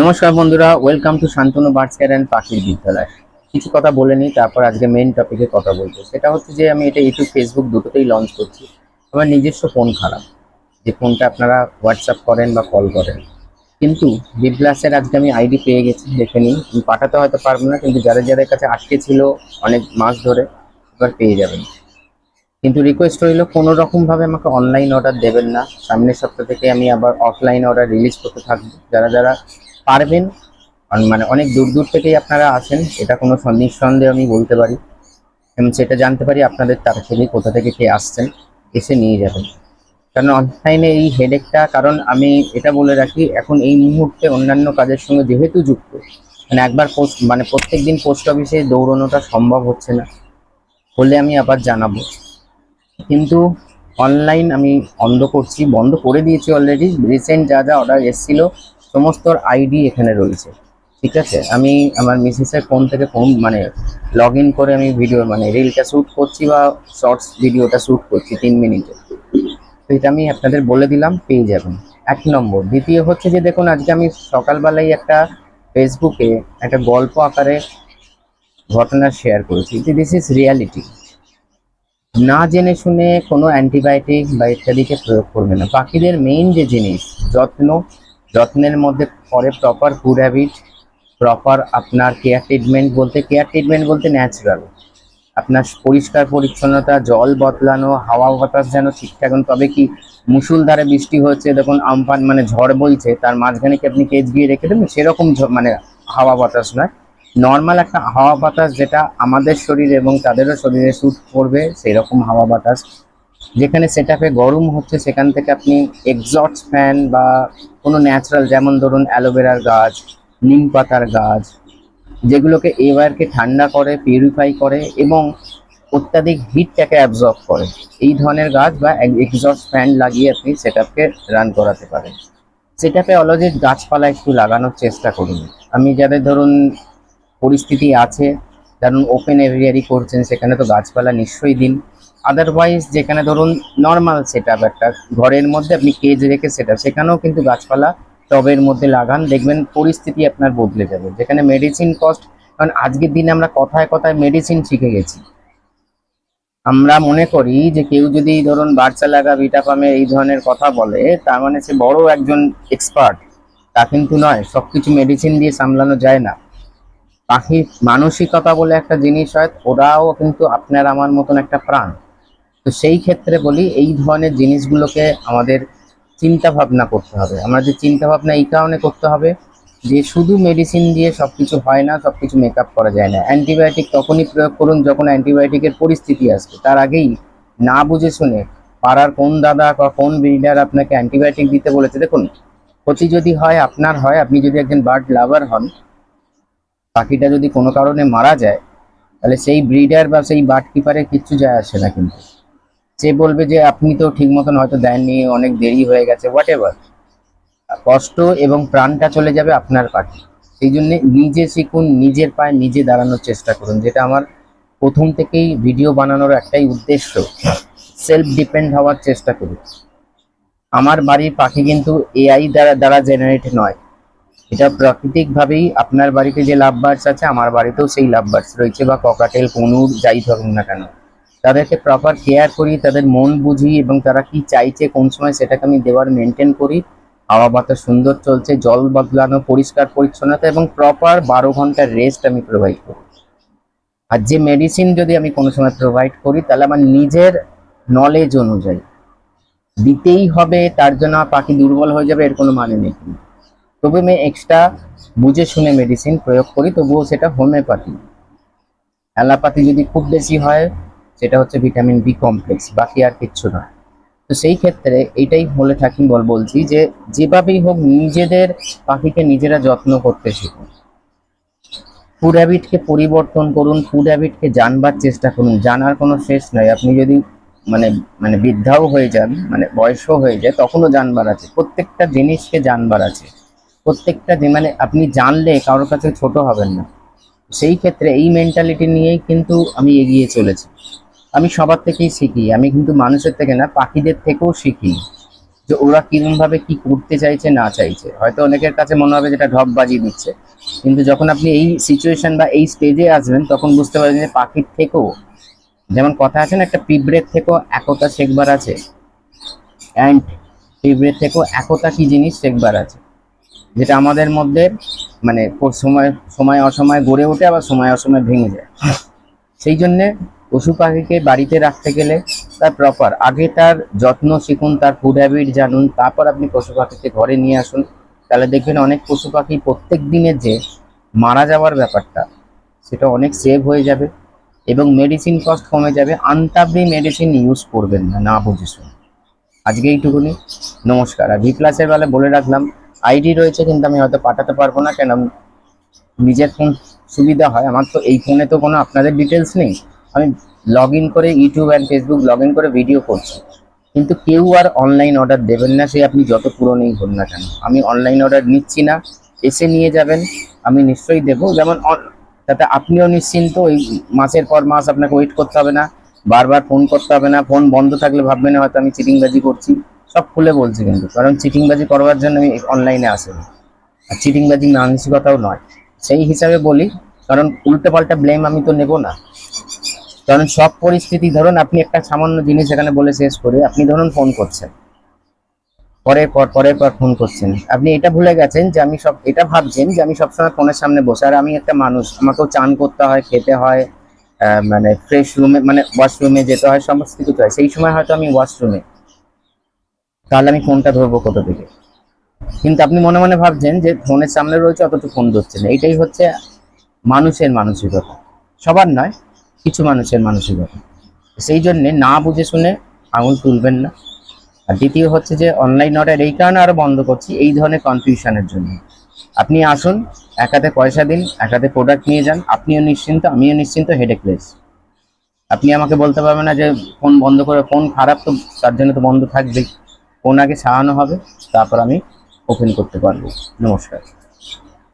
নমস্কার বন্ধুরা welcome to Shantanu birds care and পাখির বিদ্যালয় কিছু কথা বলে নিই, তারপর আজকে মেইন টপিকে কথা বলব। সেটা হচ্ছে যে আমি এটা ইউটিউব ফেসবুক দুটোতেই লঞ্চ করছি। আমার নিজস্ব ফোন খারাপ, যে ফোনটা আপনারা হোয়াটসঅ্যাপ করেন বা কল করেন। কিন্তু বিপ্লাসের আজকে আমি আইডি পেয়ে গেছি, দেখে নিন। আমি পাঠাতে হয়তো পারব না, কিন্তু যাদের যাদের কাছে আটকে ছিল অনেক মাস ধরে, এবার পেয়ে যাবেন। কিন্তু রিকোয়েস্ট রইল কোনো রকমভাবে আমাকে অনলাইন অর্ডার দেবেন না। সামনের সপ্তাহ থেকে আমি আবার অফলাইন অর্ডার রিলিজ করতে থাকব। যারা যারা পারবেন মানে অনেক দূর দূর থেকেই আপনারা আসেন এটা কোনো সন- নিঃসন্দেহে আমি বলতে পারি। এবং সেটা জানতে পারি আপনাদের তার থেকে কোথা থেকে কে আসছেন, এসে নিয়ে যাবেন। কারণ অনলাইনে এই হেডেকটা কারণ আমি এটা বলে রাখি, এখন এই মুহূর্তে অন্যান্য কাজের সঙ্গে যেহেতু যুক্ত মানে একবার পোস্ট মানে প্রত্যেক দিন পোস্ট অফিসে দৌড়ানোটা সম্ভব হচ্ছে না। হলে আমি আবার জানাব। কিন্তু অনলাইন আমি বন্ধ করছি, বন্ধ করে দিয়েছি অলরেডি রিসেন্ট যা যা অর্ডার এসেছিল, সমস্ত আইডি এখানে রয়েছে, ঠিক আছে? আমি আমার মিসেসের ফোন থেকে ফোন মানে লগ ইন করে আমি ভিডিও মানে রিলটা শ্যুট করছি বা শর্টস ভিডিওটা শ্যুট করছি তিন মিনিটে তো এটা আমি আপনাদের বলে দিলাম, পেয়ে যাবেন। এক নম্বর, দ্বিতীয় হচ্ছে যে দেখুন, আজকে আমি সকালবেলায় একটা ফেসবুকে একটা গল্প আকারে ঘটনা শেয়ার করেছি। দিস ইজ রিয়ালিটি না জেনে শুনে কোনো অ্যান্টিবায়োটিক বা ইত্যাদিকে প্রয়োগ করবে না। পাখিদের মেইন যে জিনিস, যত্ন, যত্নের মধ্যে পরে প্রপার ফুড হ্যাবিট প্রপার আপনার কেয়ার ট্রিটমেন্ট বলতে কেয়ার ট্রিটমেন্ট বলতে ন্যাচারাল আপনার পরিষ্কার পরিচ্ছন্নতা, জল বদলানো, হাওয়া বাতাস যেন ঠিকঠাক তবে কি মুসুলধারে বৃষ্টি হচ্ছে দেখুন আমফান মানে ঝড় বইছে, তার মাঝখানে কি আপনি কেজ গিয়ে রেখে দেবেন? সেরকম মানে হাওয়া বাতাস নয়। নর্মাল একটা হাওয়া বাতাস যেটা আমাদের শরীর এবং তাদেরও শরীরে স্যুট করবে সেই রকম হাওয়া বাতাস। যেখানে সেটাপে গরম হচ্ছে, সেখান থেকে আপনি এক্সস্ট ফ্যান বা কোনো ন্যাচারাল যেমন ধরুন অ্যালোভেরার গাছ, নিম পাতার গাছ, যেগুলোকে এয়ারকে ঠান্ডা করে পিউরিফাই করে এবং অত্যাধিক হিটটাকে অ্যাবজর্ব করে। এই ধরনের গাছ বা এক্সস্ট ফ্যান লাগিয়ে আপনি সেটাপকে রান করাতে পারেন। সেটাপে অলরেডি গাছপালা একটু লাগানোর চেষ্টা করুন। আমি যাদের ধরুন পরিস্থিতি আছে। ধরুন ওপেন এরিয়ারই করছেন, সেখানে তো গাছপালা নিশ্চয়ই দিন। আদারওয়াইজ যেখানে ধরুন নর্মাল সেট একটা, ঘরের মধ্যে আপনি কেজ রেখে সেটা সেখানেও কিন্তু গাছপালা টবের মধ্যে লাগান, দেখবেন পরিস্থিতি আপনার বদলে যাবে। যেখানে মেডিসিন কস্ট কারণ আজকের দিনে আমরা কথায় কথায় মেডিসিন শিখে গেছি। আমরা মনে করি যে কেউ যদি ধরুন বাচ্চা লাগা ভিটাপামে এই ধরনের কথা বলে, তার মানে সে বড় একজন এক্সপার্ট তা কিন্তু নয়, সবকিছু মেডিসিন দিয়ে সামলানো যায় না। পাখির মানসিকতা বলে একটা জিনিস হয়, ওরাও কিন্তু আপনার আমার মতন একটা প্রাণ। তো সেই ক্ষেত্রে বলি, এই ধরনের জিনিসগুলোকে আমাদের চিন্তা ভাবনা করতে হবে। আমাদের চিন্তা ভাবনা এই কারণে করতে হবে যে শুধু মেডিসিন দিয়ে সব কিছু হয় না, সবকিছু মেকআপ করা যায় না। অ্যান্টিবায়োটিক তখনই প্রয়োগ করুন যখন অ্যান্টিবায়োটিকের পরিস্থিতি আসবে। তার আগেই না বুঝে শুনে পাড়ার কোন দাদা বা কোন ব্রিডার আপনাকে অ্যান্টিবায়োটিক দিতে বলেছে। দেখুন, ক্ষতি যদি হয়, আপনার হয়, আপনি যদি একজন বার্ড লাভার হন পাখিটা যদি কোনো কারণে মারা যায়, তাহলে সেই ব্রিডার বা সেই বার্ড কিপারের কিচ্ছু যায় আসে না কিন্তু। সে বলবে যে, আপনি তো ঠিক মতন হয়তো দেননি, অনেক দেরি হয়ে গেছে হোয়াট এভার কষ্ট এবং প্রাণটা চলে যাবে আপনার পাখি। সেই জন্য নিজে শিখুন, নিজের পায়ে নিজে দাঁড়ানোর চেষ্টা করুন, যেটা আমার প্রথম থেকেই ভিডিও বানানোর একটাই উদ্দেশ্য। সেলফ ডিপেন্ড হওয়ার চেষ্টা করুন। আমার বাড়ির পাখি কিন্তু এআই দ্বারা দ্বারা জেনারেট নয়। এটা প্রাকৃতিকভাবেই আপনার বাড়িতে যে লাভ বার্ডস আছে, আমার বাড়িতেও সেই লাভ বার্ডস রয়েছে বা ককাটেল কনুর, যাই থাকুক না কেন। তাদেরকে প্রপার কেয়ার করি, তাদের মন বুঝি এবং তারা কি চাইছে, কোন সময় সেটাকে আমি দেওয়ার মেনটেন করি। হাওয়া বাতাস সুন্দর চলছে, জল বদলানো, পরিষ্কার, পরিচ্ছন্নতা এবং প্রপার বারো ঘণ্টার রেস্ট আমি প্রোভাইড করি। আর যে মেডিসিন যদি আমি কোনো সময় প্রোভাইড করি, তাহলে আমার নিজের নলেজ অনুযায়ী। দিতেই হবে, তার জন্য পাখি দুর্বল হয়ে যাবে, এর কোনো মানে নেই। তবে আমি এক্সট্রা বুঝে শুনে মেডিসিন প্রয়োগ করি, তবুও সেটা হোমিওপ্যাথি অ্যালোপ্যাথি যদি খুব বেশি হয়, সেটা হচ্ছে ভিটামিন বি কমপ্লেক্স বাকি আর কিচ্ছু নয়। তো সেই ক্ষেত্রে এইটাই বলে থাকি, বল বলছি যে যেভাবেই হোক নিজেদের পাখিকে নিজেরা যত্ন করতে শিখুন। ফুড হ্যাবিটকে পরিবর্তন করুন ফুড হ্যাবিটকে জানবার চেষ্টা করুন। জানার কোনো শেষ নয় আপনি যদি মানে মানে বৃদ্ধাও হয়ে যান মানে বয়সও হয়ে যায়, তখনও জানবার আছে। প্রত্যেকটা জিনিসকে জানবার আছে। প্রত্যেকটা যে মানে আপনি জানলে কারোর কাছে ছোট হবেন না। সেই ক্ষেত্রে এই মেন্টালিটি নিয়েই কিন্তু আমি এগিয়ে চলেছি। আমি সবার থেকেই শিখি, আমি কিন্তু মানুষের থেকে না, পাখিদের থেকেও শিখি যে ওরা কিরম ভাবে কি করতে চাইছে, না চাইছে। হয়তো অনেকের কাছে মনে হবে যেটা ঢপ বাজিয়ে দিচ্ছে। কিন্তু যখন আপনি এই সিচুয়েশন বা এই স্টেজে আসবেন, তখন বুঝতে পারবেন যে পাখির থেকেও, যেমন কথা আছে না, একটা পিঁপড়ের থেকেও একতা শেখবার আছে। অ্যান্ড পিঁপড়ের থেকেও একতা কি জিনিস শেখবার আছে? যেটা আমাদের মধ্যে মানে সময় সময় অসময় গড়ে ওঠে, আবার সময় অসময় ভেঙে যায়। সেই জন্যে পশু পাখিকে বাড়িতে রাখতে গেলে তার প্রপার আগে তার যত্ন শিখুন, তার ফুড হ্যাবিট জানুন, তারপর আপনি পশু পাখিকে ঘরে নিয়ে আসুন। তাহলে দেখবেন অনেক পশু পাখি প্রত্যেক দিনের যে মারা যাওয়ার ব্যাপারটা, সেটা অনেক সেভ হয়ে যাবে এবং মেডিসিন কস্ট কমে যাবে। আনতাবলি মেডিসিন ইউজ করবেন না না বুঝে শুনে। আজকে এইটুকুনি। নমস্কার। আর ভি প্লাসের বেলা বলে রাখলাম আইডি রয়েছে, কিন্তু আমি হয়তো পাঠাতে পারব না, কেন নিজের ফোন সুবিধা হয়। আমার তো এই ফোনে তো কোনো আপনাদের ডিটেলস নেই। আমি লগ করে ইউটিউব অ্যান্ড ফেসবুক লগ করে ভিডিও করছি। কিন্তু কেউ আর অনলাইন অর্ডার দেবেন না সে আপনি যত পুরনোই হন না কেন। আমি অনলাইন অর্ডার নিচ্ছি না, এসে নিয়ে যাবেন, আমি নিশ্চয়ই দেবো। যেমন তাতে আপনিও নিশ্চিন্ত ওই মাসের পর মাস আপনাকে ওয়েট করতে হবে না, বারবার ফোন করতে হবে না ফোন বন্ধ থাকলে ভাববেন হয়তো আমি চিটিংবাজি করছি। সব খুলে বলছি কিন্তু, কারণ চিটিংবাজি করবার জন্য আমি অনলাইনে আসিনি। আর চিটিংবাজি মানসিকতাও নয়। সেই হিসাবে বলি, কারণ উল্টো পাল্টা ব্লেম আমি তো নেব না। কারণ সব পরিস্থিতি, ধরুন আপনি একটা সামান্য জিনিস এখানে বলে শেষ করে, আপনি ধরুন ফোন করছেন। পরের পর পরের পর ফোন করছেন। আপনি এটা ভুলে গেছেন যে আমি সব, এটা ভাবছেন যে আমি সবসময় ফোনের সামনে বসে, আর আমি একটা মানুষ, আমাকেও চান করতে হয়, খেতে হয় মানে ফ্রেশ রুমে মানে ওয়াশরুমে যেতে হয়, সমস্ত কিছু হয়। সেই সময় হয়তো আমি ওয়াশরুমে তাহলে আমি ফোনটা ধরবো কোথা থেকে? কিন্তু আপনি মনে মনে ভাবছেন যে ফোনের সামনে রয়েছে অথচ ফোন ধরছে না এটাই হচ্ছে মানুষের মানসিকতা। সবার নয়, কিছু মানুষের মানসিকতা। সেই জন্যে না বুঝে শুনে আঙুল তুলবেন না। আর দ্বিতীয় হচ্ছে যে অনলাইন অর্ডার এই কারণে আরও বন্ধ করছি, এই ধরনের কনফিউশনের জন্য। আপনি আসুন এক হাতে পয়সা দিন এক হাতে প্রোডাক্ট নিয়ে যান। আপনিও নিশ্চিন্ত, আমিও নিশ্চিন্ত হেডেকলেস আপনি আমাকে বলতে পারবেন না যে ফোন বন্ধ করে, ফোন খারাপ তো তার জন্য তো বন্ধ থাকবেই। ফোন ছাড়ানো হবে তারপর আমি ওপেন করতে পারব। নমস্কার।